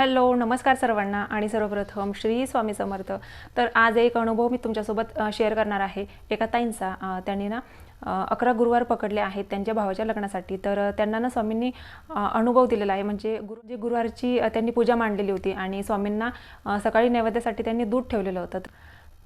Hello नमस्कार सर्वांना आणि सर्वप्रथम श्री स्वामी समर्थ. तर आज एक अनुभव मी तुमच्यासोबत शेअर करणार आहे. एका ताईंचा त्यांनी ना अकरा गुरुवार पकडले आहेत त्यांच्या भावाच्या लग्नासाठी. तर त्यांना ना स्वामींनी अनुभव दिलेला आहे. म्हणजे गुरु जे गुरुवारची त्यांनी पूजा मांडलेली होती आणि स्वामींना सकाळी नैवेद्यासाठी त्यांनी दूध ठेवलेलं होतं.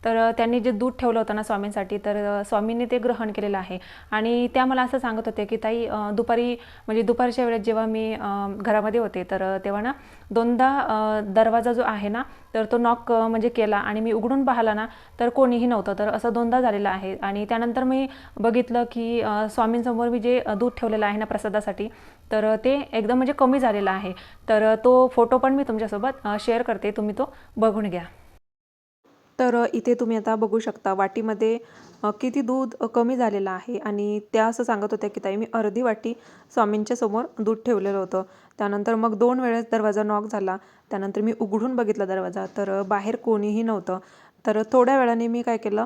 तर त्यांनी जे दूध ठेवलं होतं ना स्वामींसाठी तर स्वामींनी ते ग्रहण केलेलं आहे. आणि त्या मला असं सांगत होते की ताई दुपारी म्हणजे दुपारच्या वेळेत जेव्हा मी घरामध्ये होते तर तेव्हा ना दोनदा दरवाजा जो आहे ना तर तो नॉक म्हणजे केला आणि मी उघडून पाहिला ना तर कोणीही नव्हतं. तर असं दोनदा झालेलं आहे. आणि त्यानंतर मी बघितलं की स्वामींसमोर मी जे दूध ठेवलेलं आहे ना प्रसादासाठी तर ते एकदम म्हणजे कमी झालेलं आहे. तर तो फोटो पण मी तुमच्यासोबत शेअर करते. तुम्ही तो बघून घ्या. तर इथे तुम्ही आता बघू शकता वाटीमध्ये किती दूध कमी झालेलं आहे. आणि त्या असं सांगत होत्या की ताई मी अर्धी वाटी स्वामींच्या समोर दूध ठेवलेलं होतं. त्यानंतर मग दोन वेळेस दरवाजा नॉक झाला. त्यानंतर मी उघडून बघितला दरवाजा. तर बाहेर कोणीही नव्हतं. तर थोड्या वेळाने मी काय केलं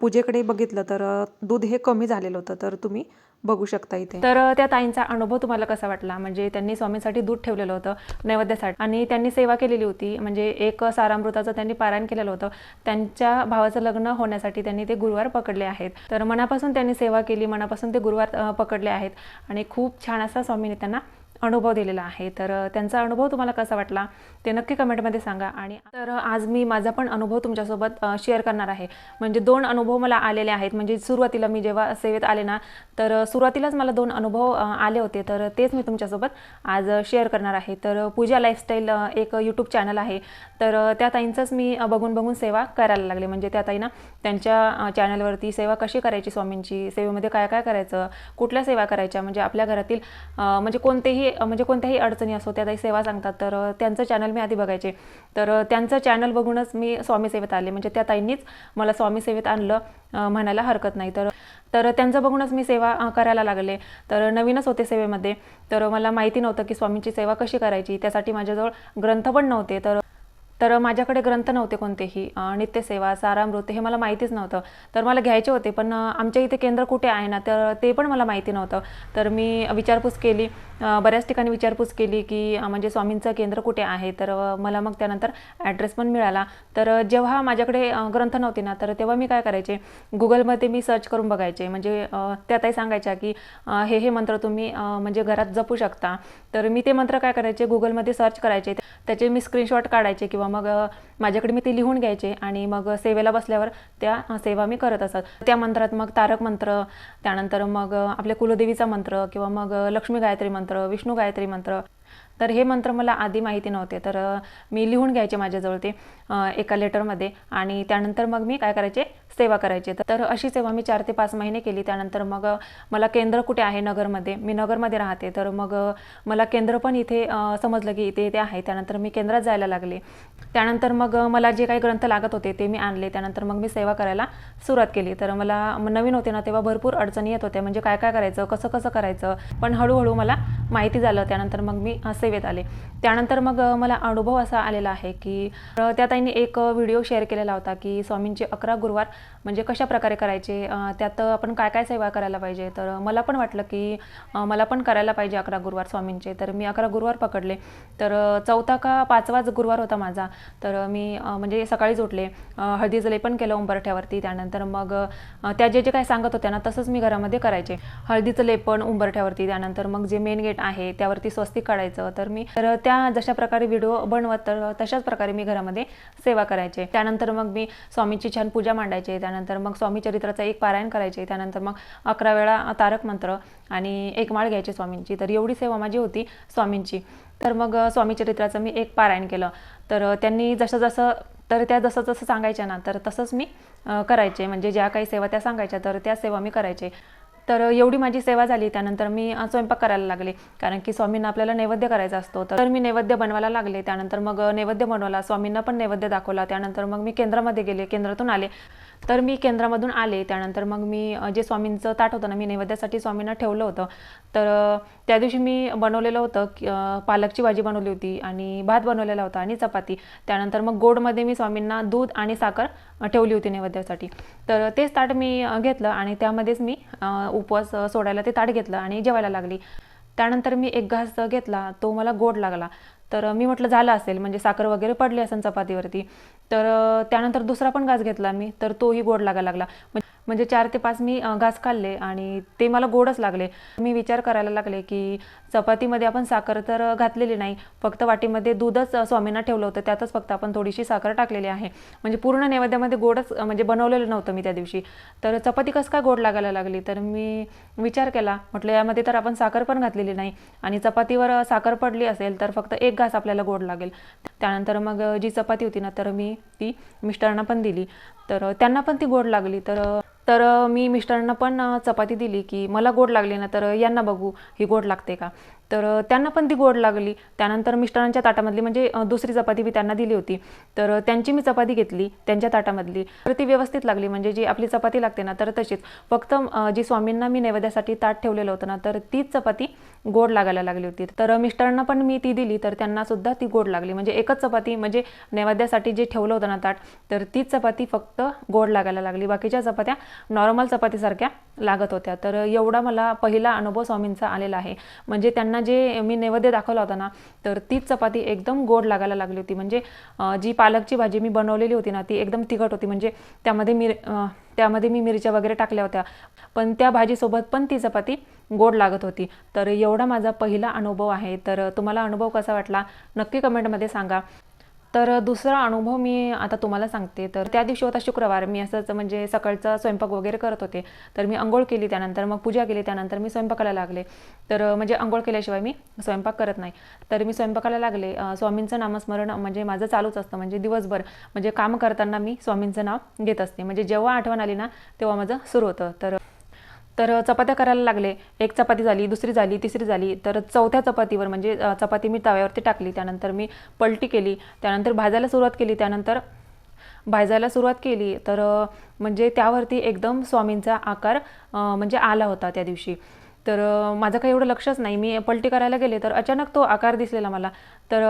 पूजेकडे बघितलं तर दूध हे कमी झालेलं होतं. तर तुम्ही बघू शकता इथे. तर त्या ताईंचा अनुभव तुम्हाला कसा वाटला? म्हणजे त्यांनी स्वामींसाठी दूध ठेवलेलं होतं नैवेद्यासाठी. आणि त्यांनी सेवा केलेली होती. म्हणजे एक सारामृताचं त्यांनी पारायण केलेलं होतं. त्यांच्या भावाचं लग्न होण्यासाठी त्यांनी ते गुरुवार पकडले आहेत. तर मनापासून त्यांनी सेवा केली. मनापासून ते गुरुवार पकडले आहेत. आणि खूप छान असा स्वामीने त्यांना अनुभव दिलेला आहे. तर त्यांचा अनुभव तुम्हाला कसा वाटला ते नक्की कमेंटमध्ये सांगा. आणि तर आज मी माझा पण अनुभव तुमच्यासोबत शेअर करणार आहे. म्हणजे दोन अनुभव मला आलेले आहेत. म्हणजे सुरुवातीला मी जेव्हा सेवेत आले ना तर सुरुवातीलाच मला दोन अनुभव आले होते. तर तेच मी तुमच्यासोबत आज शेअर करणार आहे. तर पूजा लाईफस्टाईल एक यूट्यूब चॅनल आहे. तर त्या ताईंचंच मी बघून बघून सेवा करायला लागले. म्हणजे त्या ताईंना त्यांच्या चॅनलवरती सेवा कशी करायची स्वामींची? सेवेमध्ये काय काय करायचं? कुठल्या सेवा करायच्या? म्हणजे आपल्या घरातील म्हणजे कोणतेही अ, म्हणजे कोणत्याही अडचणी असो त्या ताई सेवा सांगतात. तर त्यांचं चॅनल मी आधी बघायचे. तर त्यांचं चॅनल बघूनच मी स्वामी सेवेत आले. म्हणजे त्या ताईंनीच मला स्वामी सेवेत आणलं म्हणायला हरकत नाही. तर तर त्यांचं बघूनच मी सेवा करायला लागले. तर नवीनच होते सेवेमध्ये. तर मला माहिती नव्हतं की स्वामींची सेवा कशी करायची. त्यासाठी माझ्याजवळ ग्रंथ पण नव्हते. तर तर माझ्याकडे ग्रंथ नव्हते कोणतेही. नित्यसेवा सारामृत हे मला माहितीच नव्हतं. तर मला घ्यायचे होते पण आमच्या इथे केंद्र कुठे आहे ना तर ते पण मला माहिती नव्हतं. तर मी विचारपूस केली. बऱ्याच ठिकाणी विचारपूस केली की म्हणजे स्वामींचं केंद्र कुठे आहे? तर मला मग त्यानंतर ॲड्रेस पण मिळाला. तर जेव्हा माझ्याकडे ग्रंथ नव्हते ना तर तेव्हा मी काय करायचे? गुगलमध्ये मी सर्च करून बघायचे. म्हणजे त्यातही सांगायच्या की हे हे मंत्र तुम्ही म्हणजे घरात जपू शकता. तर मी ते मंत्र काय करायचे? गुगलमध्ये सर्च करायचे. त्याचे मी स्क्रीनशॉट काढायचे किंवा मग माझ्याकडे मी ते लिहून घ्यायचे आणि मग सेवेला बसल्यावर त्या सेवा मी करत असत. त्या मंत्रात मग तारक मंत्र त्यानंतर मग आपल्या कुलदेवीचा मंत्र किंवा मग लक्ष्मी गायत्री मंत्र मंत्र विष्णू गायत्री मंत्र. तर हे मंत्र मला आधी माहिती नव्हते. तर मी लिहून घ्यायचे माझ्याजवळ ते एका लेटरमध्ये आणि त्यानंतर मग मी काय करायचे सेवा करायचे तर अशी सेवा मी चार ते पाच महिने केली. त्यानंतर मग मला केंद्र कुठे आहे नगरमध्ये? मी नगरमध्ये राहते. तर मग मला केंद्र पण इथे समजलं की इथे इथे आहे. त्यानंतर मी केंद्रात जायला लागले. त्यानंतर मग मला जे काही ग्रंथ लागत होते ते मी आणले. त्यानंतर मग मी सेवा करायला सुरुवात केली. तर मला नवीन होते ना तेव्हा भरपूर अडचणी येत होत्या. म्हणजे काय काय करायचं? कसं कसं करायचं? पण हळूहळू मला माहिती झालं. त्यानंतर मग मी सेवेत आले. त्यानंतर मग मला अनुभव असा आलेला आहे की त्या ताईंनी एक व्हिडिओ शेअर केलेला होता की स्वामींचे अकरा गुरुवार म्हणजे कशा प्रकारे करायचे? त्यात आपण काय काय सेवा करायला पाहिजे? तर मला पण वाटलं की मला पण करायला पाहिजे अकरा गुरुवार स्वामींचे. तर मी अकरा गुरुवार पकडले. तर चौथा का पाचवाच गुरुवार होता माझा. तर मी म्हणजे सकाळीच उठले. अ, हळदीचं लेपन केलं उंबरठ्यावरती. त्यानंतर मग त्या जे जे काय सांगत होत्या ना तसंच मी घरामध्ये करायचे. हळदीचं लेपन उंबरठ्यावरती. त्यानंतर मग जे मेन गेट आहे त्यावरती स्वस्तिक काढायचं. तर मी तर त्या जशा प्रकारे व्हिडिओ बनवत तर तशाच प्रकारे मी घरामध्ये सेवा करायचे. त्यानंतर मग मी स्वामीची छान पूजा मांडायचे. त्यानंतर मग स्वामी चरित्राचं एक पारायण करायचे त्यानंतर मग अकरा वेळा तारक मंत्र आणि एक माळ घ्यायची स्वामींची. तर एवढी सेवा माझी होती स्वामींची. तर मग स्वामी चरित्राचं मी एक पारायण केलं. तर त्यांनी जसं जसं तर त्या जसं जसं सांगायच्या ना तर तसंच मी करायचे. म्हणजे ज्या काही सेवा त्या सांगायच्या तर त्या सेवा मी करायचे. तर एवढी माझी सेवा झाली. त्यानंतर मी स्वयंपाक करायला लागले. कारण की स्वामींना आपल्याला नैवेद्य करायचा असतो. तर मी नैवेद्य बनवायला लागले. त्यानंतर मग नैवेद्य बनवला. स्वामींना पण नैवेद्य दाखवला. त्यानंतर मग मी केंद्रामध्ये गेले. केंद्रातून आले. तर मी केंद्रामधून आले. त्यानंतर मग मी जे स्वामींचं ताट होतं ना मी नैवेद्यासाठी स्वामींना ठेवलं होतं. तर त्या दिवशी मी बनवलेलं होतं की, पालकची भाजी बनवली होती आणि भात बनवलेला होता आणि चपाती. त्यानंतर मग गोडमध्ये मी स्वामींना दूध आणि साखर ठेवली होती नैवेद्यासाठी. तर तेच ताट मी घेतलं आणि त्यामध्येच मी उपवास सोडायला ते ताट घेतलं आणि जेवायला लागली. त्यानंतर मी एक घास घेतला तो मला गोड लागला. तर मी म्हटलं झालं असेल म्हणजे साखर वगैरे पडली असेल चपातीवरती तर त्यानंतर दुसरा पण घास घेतला मी तर तोही गोड लागायला लागला. म्हणजे चार ते पाच मी घास खाल्ले आणि ते मला गोडच लागले. मी विचार करायला लागले की चपातीमध्ये आपण साखर तर घातलेली नाही फक्त वाटीमध्ये दूधच स्वामींना ठेवलं होतं त्यातच फक्त आपण थोडीशी साखर टाकलेली आहे. म्हणजे पूर्ण नैवेद्यामध्ये गोडच म्हणजे बनवलेलं नव्हतं मी त्या दिवशी. तर चपाती कसं काय गोड लागायला लागली? तर मी विचार केला म्हटलं यामध्ये तर आपण साखर पण घातलेली नाही आणि चपातीवर साखर पडली असेल तर फक्त एक घास आपल्याला गोड लागेल. त्यानंतर मग जी चपाती होती ना तर मी ती मिस्टरांना पण दिली. तर त्यांना पण ती गोड लागली. तर तर मी मिस्टरांना पण चपाती दिली की मला गोड लागली ना तर यांना बघू ही गोड लागते का? तर त्यांना पण ती गोड लागली. त्यानंतर मिस्टरांच्या ताटामधली म्हणजे दुसरी चपाती मी त्यांना दिली होती. तर त्यांची मी चपाती घेतली त्यांच्या ताटामधली. तर ती व्यवस्थित लागली. म्हणजे जी आपली चपाती लागते ना तर तशीच. फक्त जी स्वामींना मी नैवेद्यासाठी ताट ठेवलेलं होतं ना तर तीच चपाती गोड लागायला लागली होती. तर मिस्टरांना पण मी ती दिली तर त्यांना सुद्धा ती गोड लागली. म्हणजे एकच चपाती म्हणजे नैवेद्यासाठी जे ठेवलं होतं ना ताट तर तीच चपाती फक्त गोड लागायला लागली. बाकीच्या चपात्या नॉर्मल चपातीसारख्या लागत होत्या. तर एवढा मला पहिला अनुभव स्वामींचा आलेला आहे. म्हणजे त्यांना जे मी नैवेद्य दाखवला होता ना तर तीच चपाती एकदम गोड लागायला लागली होती. म्हणजे जी पालकची भाजी मी बनवलेली होती ना ती एकदम तिखट होती. म्हणजे त्यामध्ये मिर त्यामध्ये मी मिरच्या वगैरे टाकल्या होत्या. पण त्या भाजीसोबत पण ती चपाती गोड लागत होती. तर एवढा माझा पहिला अनुभव आहे. तर तुम्हाला अनुभव कसा वाटला नक्की कमेंटमध्ये सांगा. तर दुसरा अनुभव मी आता तुम्हाला सांगते. तर त्या दिवशी होता शुक्रवार. मी असंच म्हणजे सकाळचा स्वयंपाक वगैरे करत होते. तर मी आंघोळ केली त्यानंतर मग पूजा केली त्यानंतर मी स्वयंपाकाला लागले. तर म्हणजे आंघोळ केल्याशिवाय मी स्वयंपाक करत नाही. तर मी स्वयंपाकाला लागले. स्वामींचं नामस्मरण म्हणजे माझं चालूच असतं. म्हणजे दिवसभर म्हणजे काम करताना मी स्वामींचं नाव घेत असते. म्हणजे जेव्हा आठवण आली ना तेव्हा माझं सुरू होतं. तर तर चपात्या करायला लागले. एक चपाती झाली दुसरी झाली तिसरी झाली. तर चौथ्या चपातीवर म्हणजे चपाती मी तव्यावरती टाकली. त्यानंतर मी पलटी केली. त्यानंतर भाजायला सुरुवात केली. त्यानंतर भाजायला सुरुवात केली. तर म्हणजे त्यावरती एकदम स्वामींचा आकार म्हणजे आला होता त्या दिवशी. तर माझं काही एवढं लक्षच नाही. मी पलटी करायला गेले तर अचानक तो आकार दिसलेला मला. तर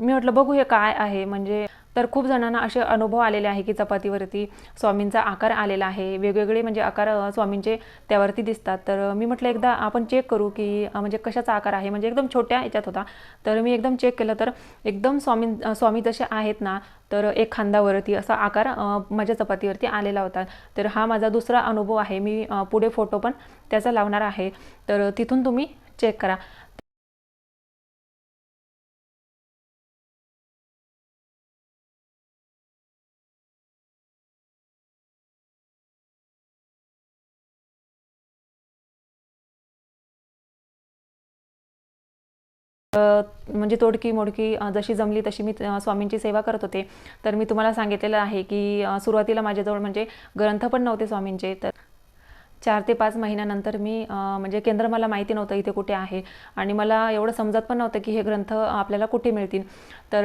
मी म्हटलं बघू हे काय आहे. म्हणजे तर खूप जणांना असे अनुभव आलेले आहे की चपातीवरती स्वामींचा आकार आलेला आहे. वेगवेगळे म्हणजे आकार स्वामींचे त्यावरती दिसतात. तर मी म्हटलं एकदा आपण चेक करू की म्हणजे कशाचा आकार आहे? म्हणजे एकदम छोट्या याच्यात होता. तर मी एकदम चेक केलं तर एकदम स्वामी स्वामी जसे आहेत ना तर एक खांदावरती असा आकार माझ्या चपातीवरती आलेला होता. तर हा माझा दुसरा अनुभव आहे. मी पुढे फोटो पण त्याचा लावणार आहे. तर तिथून तुम्ही चेक करा. म्हणजे तोडकी मोडकी जशी जमली तशी मी स्वामींची सेवा करत होते. तर मी तुम्हाला सांगितलेलं आहे की सुरुवातीला माझ्याजवळ म्हणजे ग्रंथ पण नव्हते स्वामींचे. तर चार ते पाच महिन्यानंतर मी म्हणजे केंद्र मला माहिती नव्हतं इथे कुठे आहे. आणि मला एवढं समजत पण नव्हतं की हे ग्रंथ आपल्याला कुठे मिळतील. तर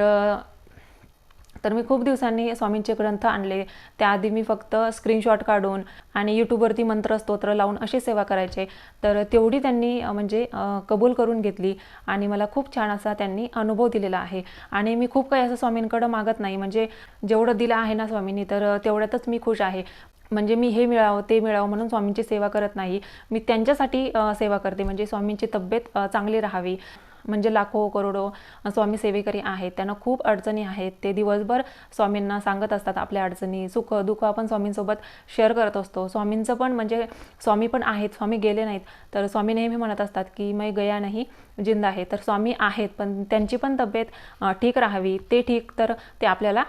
तर मी खूप दिवसांनी स्वामींचे ग्रंथ आणले. त्याआधी मी फक्त स्क्रीनशॉट काढून आणि यूट्यूबवरती मंत्र स्तोत्र लावून अशी सेवा करायचे. तर तेवढी त्यांनी म्हणजे कबूल करून घेतली आणि मला खूप छान असा त्यांनी अनुभव दिलेला आहे. आणि मी खूप काही असं स्वामींकडं मागत नाही. म्हणजे जेवढं दिलं आहे ना स्वामींनी तर तेवढ्यातच मी खुश आहे. म्हणजे मी हे मिळावं ते मिळावं म्हणून स्वामींची सेवा करत नाही. मी त्यांच्यासाठी सेवा करते. म्हणजे स्वामींची तब्येत चांगली राहावी. म्हणजे लाखो करोडो स्वामी सेवेकरी आहेत त्यांना खूप अडचणी आहेत. ते दिवसभर स्वामींना सांगत असतात आपल्या अडचणी सुख दुःख आपण स्वामींसोबत शेअर करत असतो. स्वामींचं पण म्हणजे स्वामी पण आहेत स्वामी गेले नाहीत तर स्वामी नेहमी म्हणत असतात की मै गया नाही जिंदा आहे. तर स्वामी आहेत पण त्यांची पण तब्येत ठीक राहावी. ते ठीक तर ते आपल्याला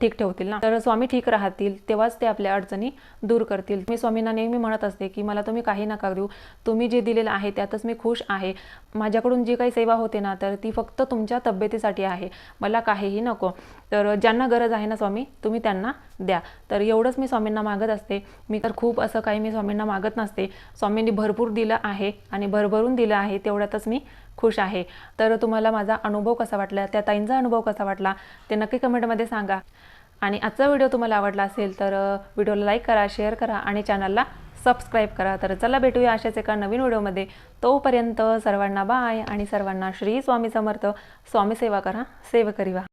ठीक ठेवतील ना. तर स्वामी ठीक राहतील तेव्हाच ते आपल्या अडचणी दूर करतील. मी स्वामींना नेहमी म्हणत असते की मला तुम्ही काही नका देऊ. तुम्ही जे दिलेलं आहे त्यातच मी खुश आहे. माझ्याकडून जी काही सेवा होते ना तर ती फक्त तुमच्या तब्येतीसाठी आहे. मला काहीही नको. तर ज्यांना गरज आहे ना स्वामी तुम्ही त्यांना द्या. तर एवढंच मी स्वामींना मागत असते. मी तर खूप असं काही मी स्वामींना मागत नसते. स्वामींनी भरपूर दिलं आहे आणि भरभरून दिलं आहे तेवढ्यातच मी खुश आहे. तर तुम्हाला माझा अनुभव कसा वाटला? त्या ताईंचा अनुभव कसा वाटला? ते नक्की कमेंटमध्ये सांगा. आणि आजचा व्हिडिओ तुम्हाला आवडला असेल तर व्हिडिओला लाईक करा शेअर करा आणि चॅनलला सबस्क्राईब करा. तर चला भेटूया अशाच एका नवीन व्हिडिओमध्ये. तोपर्यंत सर्वांना बाय आणि सर्वांना श्री स्वामी समर्थ. स्वामी सेवा करा. सेव करीवा